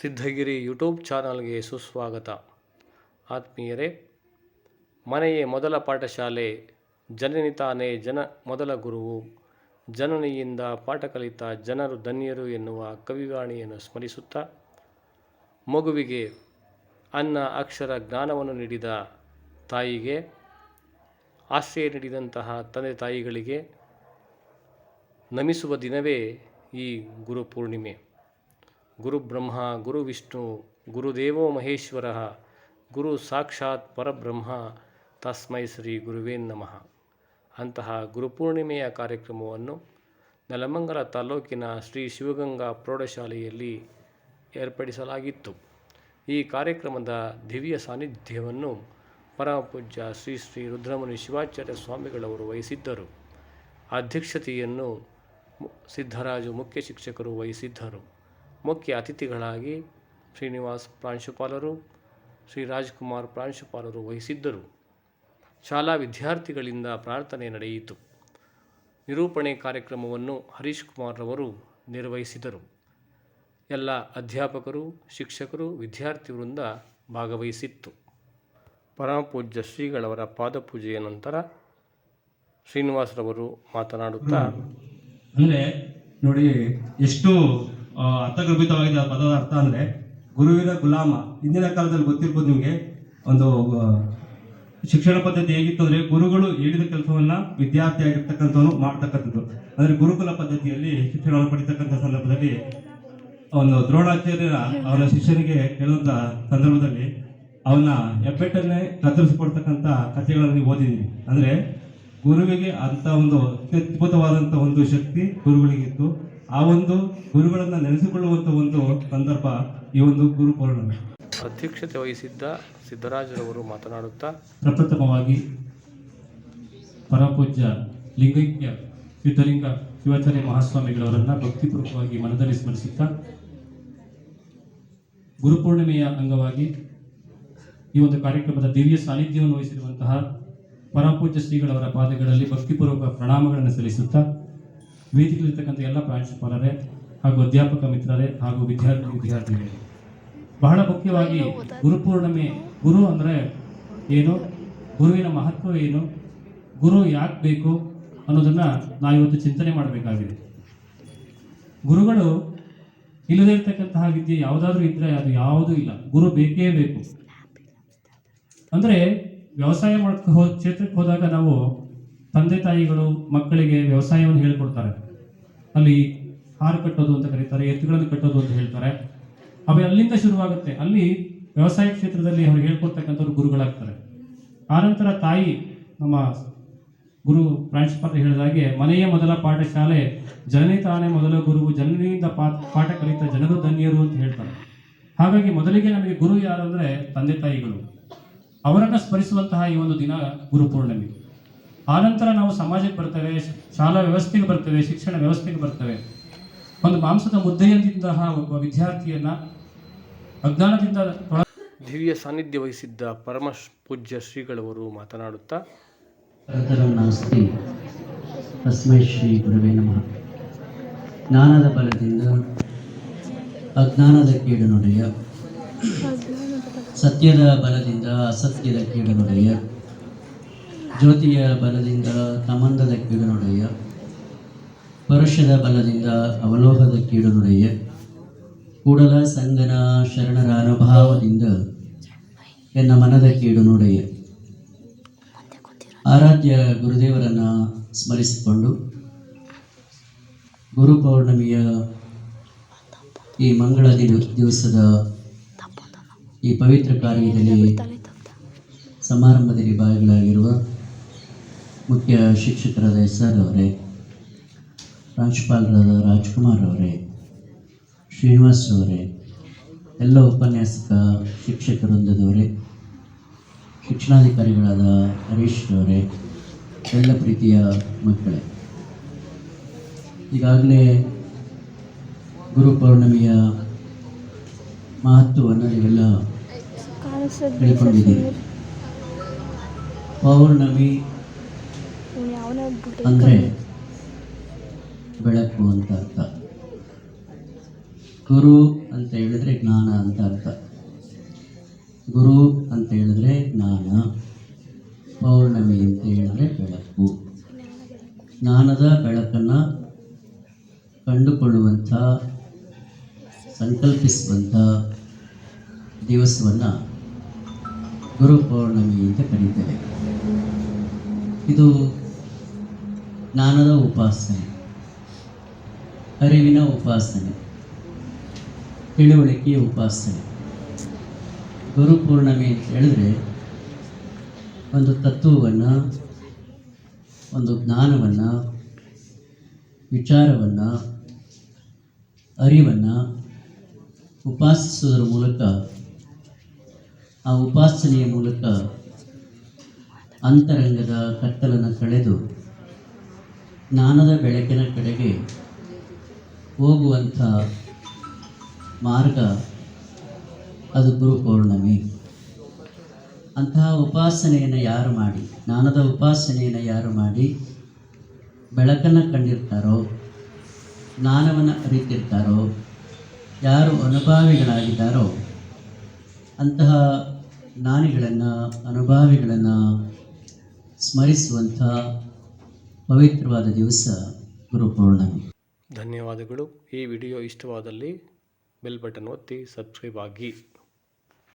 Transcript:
Siddhagiri YouTube ಚಾನಲ್ಗೆ ಸುಸ್ವಾಗತ. ಆತ್ಮೀಯರೇ, ಮನೆಯೇ ಮೊದಲ ಪಾಠಶಾಲೆ ಜನನಿ ತಾನೇ ಜನ ಮೊದಲ ಗುರುವು, ಜನನಿಯಿಂದ ಪಾಠ ಕಲಿತ ಜನರು ಧನ್ಯರು ಎನ್ನುವ ಕವಿವಾಣಿಯನ್ನು ಸ್ಮರಿಸುತ್ತಾ, ಮಗುವಿಗೆ ಅನ್ನ ಅಕ್ಷರ ಜ್ಞಾನವನ್ನು ನೀಡಿದ ತಾಯಿಗೆ ಆಶ್ರಯ ನೀಡಿದಂತಹ ತಂದೆ ತಾಯಿಗಳಿಗೆ ನಮಿಸುವ ದಿನವೇ ಈ ಗುರು ಪೂರ್ಣಿಮೆ. ಗುರು ಬ್ರಹ್ಮ, ಗುರು ವಿಷ್ಣು ಗುರುದೇವೋ ಮಹೇಶ್ವರ, ಗುರು ಸಾಕ್ಷಾತ್ ಪರಬ್ರಹ್ಮ, ತಸ್ಮೈ ಶ್ರೀ ಗುರುವೇ ನಮಃ. ಅಂತಹ ಗುರುಪೂರ್ಣಿಮೆಯ ಕಾರ್ಯಕ್ರಮವನ್ನು ನೆಲಮಂಗಲ ತಾಲೂಕಿನ ಶ್ರೀ ಶಿವಗಂಗಾ ಪ್ರೌಢಶಾಲೆಯಲ್ಲಿ ಏರ್ಪಡಿಸಲಾಗಿತ್ತು. ಈ ಕಾರ್ಯಕ್ರಮದ ದಿವ್ಯ ಸಾನ್ನಿಧ್ಯವನ್ನು ಪರಮಪೂಜ್ಯ ಶ್ರೀ ಶ್ರೀ ರುದ್ರಮುನಿ ಶಿವಾಚಾರ್ಯ ಸ್ವಾಮಿಗಳವರು ವಹಿಸಿದ್ದರು. ಅಧ್ಯಕ್ಷತೆಯನ್ನು ಸಿದ್ಧರಾಜು ಮುಖ್ಯ ಶಿಕ್ಷಕರು ವಹಿಸಿದ್ದರು. ಮುಖ್ಯ ಅತಿಥಿಗಳಾಗಿ ಶ್ರೀನಿವಾಸ್ ಪ್ರಾಂಶುಪಾಲರು, ಶ್ರೀ ರಾಜ್ಕುಮಾರ್ ಪ್ರಾಂಶುಪಾಲರು ವಹಿಸಿದ್ದರು. ಶಾಲಾ ವಿದ್ಯಾರ್ಥಿಗಳಿಂದ ಪ್ರಾರ್ಥನೆ ನಡೆಯಿತು. ನಿರೂಪಣೆ ಕಾರ್ಯಕ್ರಮವನ್ನು ಹರೀಶ್ ಕುಮಾರ್ ರವರು ನಿರ್ವಹಿಸಿದರು. ಎಲ್ಲ ಅಧ್ಯಾಪಕರು, ಶಿಕ್ಷಕರು, ವಿದ್ಯಾರ್ಥಿ ವೃಂದ ಭಾಗವಹಿಸಿತ್ತು. ಪರಮಪೂಜ್ಯ ಶ್ರೀಗಳವರ ಪಾದಪೂಜೆಯ ನಂತರ ಶ್ರೀನಿವಾಸರವರು ಮಾತನಾಡುತ್ತಾ ಅಂದರೆ ನೋಡಿ, ಎಷ್ಟು ಅರ್ಥಗರ್ಭಿತವಾಗಿದೆ ಪದದ ಅರ್ಥ ಅಂದ್ರೆ ಗುರುವಿನ ಗುಲಾಮ. ಹಿಂದಿನ ಕಾಲದಲ್ಲಿ ಗೊತ್ತಿರ್ಬೋದು ನಿಮಗೆ. ಒಂದು ಶಿಕ್ಷಣ ಪದ್ಧತಿ ಹೇಗಿತ್ತು ಅಂದ್ರೆ ಗುರುಗಳು ಹೇಳಿದ ಕೆಲಸವನ್ನು ವಿದ್ಯಾರ್ಥಿ ಆಗಿರ್ತಕ್ಕಂಥವನು ಮಾಡ್ತಕ್ಕಂಥದ್ದು. ಅಂದ್ರೆ ಗುರುಕುಲ ಪದ್ಧತಿಯಲ್ಲಿ ಶಿಕ್ಷಣವನ್ನು ಪಡಿತಕ್ಕಂಥ ಸಂದರ್ಭದಲ್ಲಿ ಒಂದು ದ್ರೋಣಾಚಾರ್ಯರ ಅವನ ಶಿಷ್ಯನಿಗೆ ಹೇಳುವಂತ ಸಂದರ್ಭದಲ್ಲಿ ಅವನ ಹೆಬ್ಬೆಟ್ಟನ್ನೇ ಕತ್ತರಿಸಿಕೊಡ್ತಕ್ಕಂಥ ಕಥೆಗಳನ್ನು ನೀವು ಓದಿದ್ದೀನಿ ಅಂದ್ರೆ ಗುರುವಿಗೆ ಅಂತ ಒಂದು ಅತ್ಯದ್ಭುತವಾದಂಥ ಒಂದು ಶಕ್ತಿ ಗುರುಗಳಿಗಿತ್ತು. ಆ ಒಂದು ಗುರುಗಳನ್ನು ನೆನೆಸಿಕೊಳ್ಳುವಂತ ಒಂದು ಸಂದರ್ಭ ಈ ಒಂದು ಗುರು ಪೌರ್ಣಮಿ ಅಧ್ಯಕ್ಷತೆ ವಹಿಸಿದ್ದ ಸಿದ್ದರಾಜರವರು ಮಾತನಾಡುತ್ತಾ ಪ್ರಪ್ರಥಮವಾಗಿ ಪರಪೂಜ್ಯ ಲಿಂಗೈಕ್ಯ ಸಿದ್ಧಲಿಂಗ ಶಿವಾಚಾರ್ಯ ಮಹಾಸ್ವಾಮಿಗಳವರನ್ನ ಭಕ್ತಿಪೂರ್ವಕವಾಗಿ ಮನದಲ್ಲಿ ಸ್ಮರಿಸುತ್ತಾ ಗುರುಪೂರ್ಣಿಮೆಯ ಅಂಗವಾಗಿ ಈ ಒಂದು ಕಾರ್ಯಕ್ರಮದ ದಿವ್ಯ ಸಾನ್ನಿಧ್ಯವನ್ನು ವಹಿಸಿರುವಂತಹ ಪರಪೂಜ್ಯ ಶ್ರೀಗಳವರ ಪಾದಗಳಲ್ಲಿ ಭಕ್ತಿಪೂರ್ವಕ ಪ್ರಣಾಮಗಳನ್ನು ಸಲ್ಲಿಸುತ್ತಾ ವೇದಿಕೆಯಲ್ಲಿರ್ತಕ್ಕಂಥ ಎಲ್ಲ ಪ್ರಾಂಶುಪಾಲರೇ ಹಾಗೂ ಅಧ್ಯಾಪಕ ಮಿತ್ರರೇ ಹಾಗೂ ವಿದ್ಯಾರ್ಥಿ ವಿದ್ಯಾರ್ಥಿಗಳೇ, ಬಹಳ ಮುಖ್ಯವಾಗಿ ಗುರುಪೂರ್ಣಿಮೆ ಗುರು ಅಂದರೆ ಏನು? ಗುರುವಿನ ಮಹತ್ವ ಏನು? ಗುರು ಯಾಕೆ ಬೇಕು ಅನ್ನೋದನ್ನ ನಾವಿವತ್ತು ಚಿಂತನೆ ಮಾಡಬೇಕಾಗಿದೆ. ಗುರುಗಳು ಇಲ್ಲದೇ ಇರ್ತಕ್ಕಂತಹ ವಿದ್ಯೆ ಯಾವುದಾದ್ರೂ ಇದ್ರೆ ಅದು ಯಾವುದೂ ಇಲ್ಲ. ಗುರು ಬೇಕೇ ಬೇಕು. ಅಂದ್ರೆ ವ್ಯವಸಾಯ ಮಾಡಕ್ಕೆ ಹೋ ಕ್ಷೇತ್ರಕ್ಕೆ ಹೋದಾಗ ನಾವು ತಂದೆ ತಾಯಿಗಳು ಮಕ್ಕಳಿಗೆ ವ್ಯವಸಾಯವನ್ನು ಹೇಳ್ಕೊಡ್ತಾರೆ. ಅಲ್ಲಿ ಹಾರು ಕಟ್ಟೋದು ಅಂತ ಕರೀತಾರೆ, ಎತ್ತುಗಳನ್ನು ಕಟ್ಟೋದು ಅಂತ ಹೇಳ್ತಾರೆ. ಅವೆ ಅಲ್ಲಿಂದ ಶುರುವಾಗುತ್ತೆ. ಅಲ್ಲಿ ವ್ಯವಸಾಯ ಕ್ಷೇತ್ರದಲ್ಲಿ ಅವ್ರು ಹೇಳ್ಕೊಡ್ತಕ್ಕಂಥವ್ರು ಗುರುಗಳಾಗ್ತಾರೆ. ಆನಂತರ ತಾಯಿ, ನಮ್ಮ ಗುರು ಪ್ರಾಂಶುಪಾಲರು ಹೇಳಿದಾಗೆ ಮನೆಯ ಮೊದಲ ಪಾಠಶಾಲೆ, ಜನನಿ ತಾನೇ ಮೊದಲ ಗುರು ಜನನಿಯಿಂದ ಪಾಠ ಕಲಿತ ಜನರು ಧನ್ಯರು ಅಂತ ಹೇಳ್ತಾರೆ. ಹಾಗಾಗಿ ಮೊದಲಿಗೆ ನಮಗೆ ಗುರು ಯಾರು ಅಂದರೆ ತಂದೆ ತಾಯಿಗಳು. ಅವರನ್ನು ಸ್ಮರಿಸುವಂತಹ ಈ ಒಂದು ದಿನ ಗುರುಪೂರ್ಣಿಮೆ ಆನಂತರ ನಾವು ಸಮಾಜಕ್ಕೆ ಬರ್ತೇವೆ ಶಾಲಾ ವ್ಯವಸ್ಥೆಗೆ ಬರ್ತೇವೆ ಶಿಕ್ಷಣ ವ್ಯವಸ್ಥೆಗೆ ಬರ್ತೇವೆ. ಒಂದು ಮಾಂಸದ ಮುದ್ದೆಯಂತಹ ಒಬ್ಬ ವಿದ್ಯಾರ್ಥಿಯನ್ನ ಅಜ್ಞಾನದಿಂದ ದಿವ್ಯ ಸಾನ್ನಿಧ್ಯ ವಹಿಸಿದ್ದ ಪರಮ ಪೂಜ್ಯ ಶ್ರೀಗಳವರು ಮಾತನಾಡುತ್ತಾ ಅನಂತರಂ ನಾಸ್ತಿ. ತಸ್ಮೈ ಶ್ರೀ ಗುರುವೇ ನಮಃ. ಜ್ಞಾನದ ಬಲದಿಂದ ಅಜ್ಞಾನದ ಕೀಡು ನುಡಿಯ ಸತ್ಯದ ಬಲದಿಂದ ಅಸತ್ಯದ ಕೀಡು ನುಡಿಯ ಜ್ಯೋತಿಯ ಬಲದಿಂದ ತಮಂದದ ಕೀಡು ನುಡಿಯ ಪರುಷದ ಬಲದಿಂದ ಅವಲೋಹದ ಕೀಡು ನುಡಿಯ ಕೂಡಲ ಸಂಗನ ಶರಣರ ಅನುಭಾವದಿಂದ ಎನ್ನ ಮನದ ಕೀಡು ನುಡಿಯ ಆರಾಧ್ಯ ಗುರುದೇವರನ್ನ ಸ್ಮರಿಸಿಕೊಂಡು ಗುರು ಪೌರ್ಣಮಿಯ ಈ ಮಂಗಳ ದಿವಸದ ಈ ಪವಿತ್ರ ಕಾರ್ಯದಲ್ಲಿ ಸಮಾರಂಭದಲ್ಲಿ ಭಾಗಿಗಳಾಗಿರುವ ಮುಖ್ಯ ಶಿಕ್ಷಕರಾದ ಎಸ್ ಆರ್ ಅವರೇ ಪ್ರಾಂಶುಪಾಲರಾದ ರಾಜ್ಕುಮಾರ್ ಅವರೇ ಶ್ರೀನಿವಾಸ್ ಅವರೇ ಎಲ್ಲ ಉಪನ್ಯಾಸಕ ಶಿಕ್ಷಕ ವೃಂದದವರೇ ಶಿಕ್ಷಣಾಧಿಕಾರಿಗಳಾದ ಹರೀಶ್ ಅವರೇ ಎಲ್ಲ ಪ್ರೀತಿಯ ಮಕ್ಕಳೇ. ಈಗಾಗಲೇ ಗುರು ಪೌರ್ಣಮಿಯ ಮಹತ್ವವನ್ನು ನೀವೆಲ್ಲ ತಿಳ್ಕೊಂಡಿದ್ದೀರಿ ಪೌರ್ಣಮಿ ಅಂದರೆ ಬೆಳಕು ಅಂತ ಅರ್ಥ. ಗುರು ಅಂತ ಹೇಳಿದ್ರೆ ಜ್ಞಾನ ಅಂತ ಅರ್ಥ. ಗುರು ಅಂತ ಹೇಳಿದ್ರೆ ಜ್ಞಾನ. ಪೌರ್ಣಮಿ ಅಂತ ಹೇಳಿದ್ರೆ ಬೆಳಕು. ಜ್ಞಾನದ ಬೆಳಕನ್ನು ಕಂಡುಕೊಳ್ಳುವಂಥ, ಸಂಕಲ್ಪಿಸುವಂಥ ದಿವಸವನ್ನು ಗುರು ಪೌರ್ಣಮಿ ಅಂತ ಕರೀತೇವೆ ಇದು ಜ್ಞಾನದ ಉಪಾಸನೆ, ಅರಿವಿನ ಉಪಾಸನೆ, ತಿಳುವಳಿಕೆಯ ಉಪಾಸನೆ. ಗುರುಪೂರ್ಣಮಿ ಅಂತ ಹೇಳಿದ್ರೆ ಒಂದು ತತ್ವವನ್ನು, ಒಂದು ಜ್ಞಾನವನ್ನು, ವಿಚಾರವನ್ನು, ಅರಿವನ್ನು ಉಪಾಸಿಸುವುದರ ಮೂಲಕ, ಆ ಉಪಾಸನೆಯ ಮೂಲಕ ಅಂತರಂಗದ ಕತ್ತಲನ್ನು ಕಳೆದು ಜ್ಞಾನದ ಬೆಳಕಿನ ಕಡೆಗೆ ಹೋಗುವಂಥ ಮಾರ್ಗ ಅದು ಗುರು ಪೌರ್ಣಮಿ ಅಂತಹ ಉಪಾಸನೆಯನ್ನು ಯಾರು ಮಾಡಿ? ಜ್ಞಾನದ ಉಪಾಸನೆಯನ್ನು ಯಾರು ಮಾಡಿ? ಬೆಳಕನ್ನು ಕಂಡಿರ್ತಾರೋ? ಜ್ಞಾನವನ್ನು ಅರಿತಿರ್ತಾರೋ? ಯಾರು ಅನುಭಾವಿಗಳಾಗಿದ್ದಾರೋ? ಅಂತಹ ಜ್ಞಾನಿಗಳನ್ನು, ಅನುಭಾವಿಗಳನ್ನು ಸ್ಮರಿಸುವಂಥ ಪವಿತ್ರವಾದ ದಿವಸ ಗುರುಪೂರ್ಣಮಿ. ಧನ್ಯವಾದಗಳು. ಈ ವಿಡಿಯೋ ಇಷ್ಟವಾದಲ್ಲಿ ಬೆಲ್ ಬಟನ್ ಒತ್ತಿ ಸಬ್ಸ್ಕ್ರೈಬ್ ಆಗಿ.